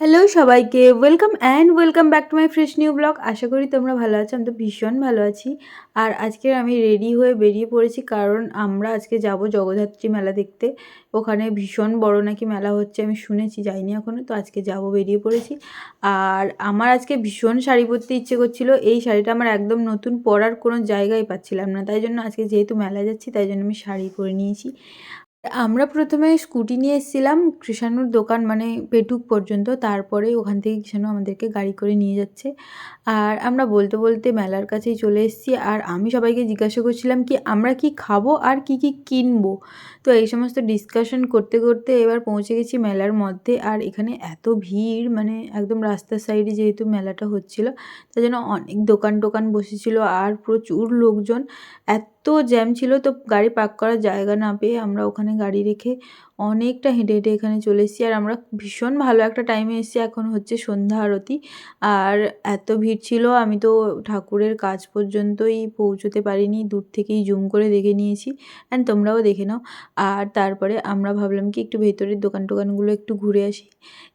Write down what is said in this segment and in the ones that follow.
Hello সবাইকে welcome and welcome back to my fresh new blog আশা করি তোমরা ভালো আছো, আমি তো ভীষণ ভালো আছি। আর আজকে আমি রেডি হয়ে বেরিয়ে পড়েছি কারণ আমরা আজকে যাব জগদ্ধাত্রী মেলা দেখতে। ওখানে ভীষণ বড় নাকি মেলা হচ্ছে, আমি শুনেছি, যাইনি এখনও তো আজকে যাব বেরিয়ে পড়েছি। আর আমার আজকে ভীষণ শাড়ি পরতে ইচ্ছে করছিল, এই শাড়িটা আমার একদম নতুন পরার কোনো জায়গায় পাচ্ছিলাম না, তাই জন্য আজকে যেহেতু মেলা যাচ্ছি, তাই জন্য আমি শাড়ি পরে নিয়েছি। আমরা প্রথমে স্কুটি নিয়ে এসেছিলাম, কৃষাণুর দোকান মানে পেটুক পর্যন্ত, তারপরে ওখান থেকে কৃষাণু আমাদেরকে গাড়ি করে নিয়ে যাচ্ছে। আর আমরা বলতে বলতে মেলার কাছেই চলে এসেছি, আর আমি সবাইকে জিজ্ঞাসা করছিলাম কি আমরা কি খাব আর কি কি কিনবো? তো এই সমস্ত ডিসকাশন করতে করতে এবার পৌঁছে গেছি মেলার মধ্যে, আর এখানে এত ভিড় মানে একদম রাস্তার সাইডে যেহেতু মেলাটা হচ্ছিল তাই জন্য অনেক দোকান টোকান বসেছিল, আর প্রচুর লোকজন, এত জ্যাম ছিল তো গাড়ি পার্ক করার জায়গা না পেয়ে আমরা ওখানে গাড়ি রেখে অনেকটা হেঁটে হেঁটে এখানে চলে এসেছি। আর আমরা ভীষণ ভালো একটা টাইমে এসেছি। এখন হচ্ছে সন্ধ্যা আরতি। আর এত ভিড় ছিল, আমি তো ঠাকুরের কাজ পর্যন্তই পৌঁছতে পারিনি। দূর থেকেই জুম করে দেখে নিয়েছি। অ্যান্ড তোমরাও দেখে নাও। আর তারপরে আমরা ভাবলাম কি একটু ভেতরের দোকান টোকানগুলো একটু ঘুরে আসি।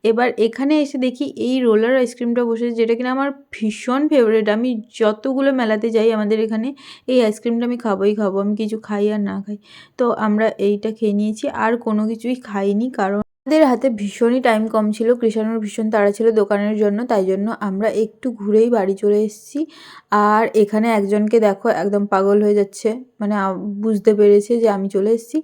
এবার এখানে এসে দেখি এই রোলার আইসক্রিমটা বসেছে যেটা কিনা আমার ভীষণ ফেভারিট আমি যতগুলো মেলাতে যাই আমাদের এখানে, এই আইসক্রিমটা আমি খাবোই খাব। আমি কিছু খাই আর না খাই। তো আমরা এইটা খেয়ে নিয়েছি। আর কোনো কিছুই খাইনি, কারণ আমাদের হাতে ভীষণই টাইম কম ছিল, কৃষাণুর ভীষণ তাড়া ছিল দোকানের জন্য, তাই জন্য আমরা একটু ঘুরেই বাড়ি চলে এসেছি। আর এখানে একজনকে দেখো একদম পাগল হয়ে যাচ্ছে মানে বুঝতে পেরেছে যে আমি চলে এসেছি।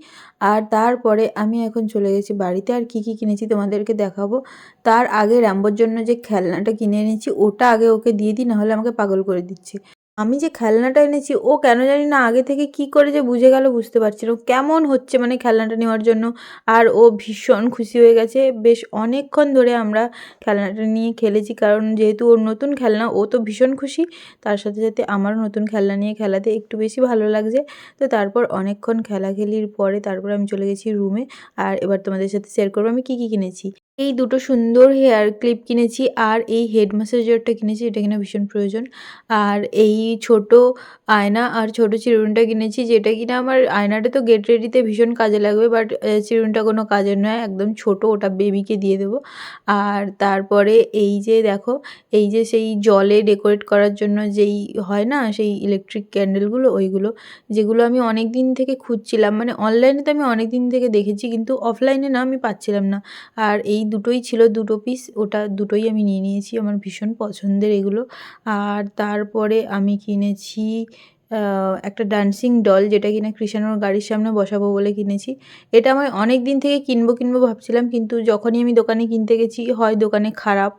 আর তারপরে আমি এখন চলে গেছি বাড়িতে, আর কি কি কিনেছি তোমাদেরকে দেখাবো। তার আগে র্যাম্বোর জন্য যে খেলনাটা কিনে এনেছি, ওটা আগে ওকে দিয়ে দিই, নাহলে আমাকে পাগল করে দিচ্ছে। আমি যে খেলনাটা এনেছি, ও কেন জানি না আগে থেকে কি করে যে বুঝে গেল বুঝতে পারছি না। কেমন হচ্ছে মানে খেলনাটা নেওয়ার জন্য। আর ও ভীষণ খুশি হয়ে গেছে। বেশ অনেকক্ষণ ধরে আমরা খেলনাটা নিয়ে খেলেছি, কারণ যেহেতু ওর নতুন খেলনা, ও তো ভীষণ খুশি। তার সাথে সাথে আমারও নতুন খেলনা নিয়ে খেলাতে একটু বেশি ভালো লাগছে। তো তারপর অনেকক্ষণ খেলাখেলির পরে তারপর আমি চলে গেছি রুমে আর এবার তোমাদের সাথে শেয়ার করব আমি কী কী কিনেছি। এই দুটো সুন্দর হেয়ার ক্লিপ কিনেছি আর এই হেড ম্যাসাজারটা কিনেছি, এটা কিনা ভীষণ প্রয়োজন। আর এই ছোট আয়না আর ছোট চিরুনটা কিনেছি, যেটা কিনা আমার আয়নাটা তো গেট রেডিতে ভীষণ কাজে লাগবে বাট চিরুনটা কোনো কাজে নয়, একদম ছোট, ওটা বেবিকে দিয়ে দেবো। আর তারপরে এই যে দেখো, এই যে সেই জলে ডেকোরেট করার জন্য যেই হয় না, সেই ইলেকট্রিক ক্যান্ডেলগুলো ওইগুলো, যেগুলো আমি অনেক দিন থেকে খুঁজছিলাম মানে অনলাইনে তো আমি অনেক দিন থেকে দেখেছি, কিন্তু অফলাইনে না আমি পাচ্ছিলাম না। আর এই দুটোই ছিল, দুটো পিস ওটা দুটোই আমি নিয়ে নিয়েছি, আমার ভীষণ পছন্দের এগুলো। আর তারপরে আমি কিনেছি একটা ডান্সিং ডল যেটা কিনা কৃষাণুর গাড়ির সামনে বসাবো বলে কিনেছি। এটা আমি অনেক দিন থেকে কিনবো কিনবো ভাবছিলাম, কিন্তু যখনই আমি দোকানে কিনতে গেছি, হয় দোকানে খারাপ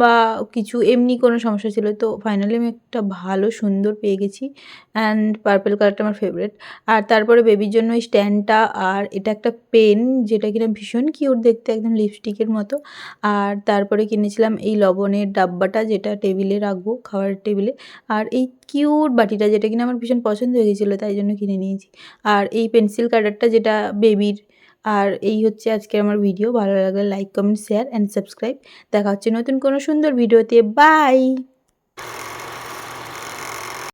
বা কিছু এমনি কোনো সমস্যা ছিল, তো ফাইনালি আমি একটা ভালো সুন্দর পেয়ে গেছি। অ্যান্ড পার্পেল কালারটা আমার ফেভারেট আর তারপরে বেবির জন্য ওই স্ট্যান্ডটা আর এটা একটা পেন যেটা কিনা ভীষণ কিউট দেখতে, একদম লিপস্টিকের মতো। আর তারপরে কিনেছিলাম এই লবণের ডাব্বাটা, যেটা টেবিলে রাখব খাওয়ার টেবিলে আর এই কিউট বাটিটা যেটা কিনা আমার ভীষণ পছন্দ হয়ে গেছিল, তাই জন্য কিনে নিয়েছি। আর এই পেন্সিল কাটারটা যেটা বেবির আর এই হচ্ছে আজকে আমার ভিডিও ভালো লাগলে like comment share and subscribe দেখা হচ্ছে নতুন কোনো সুন্দর ভিডিওতে বাই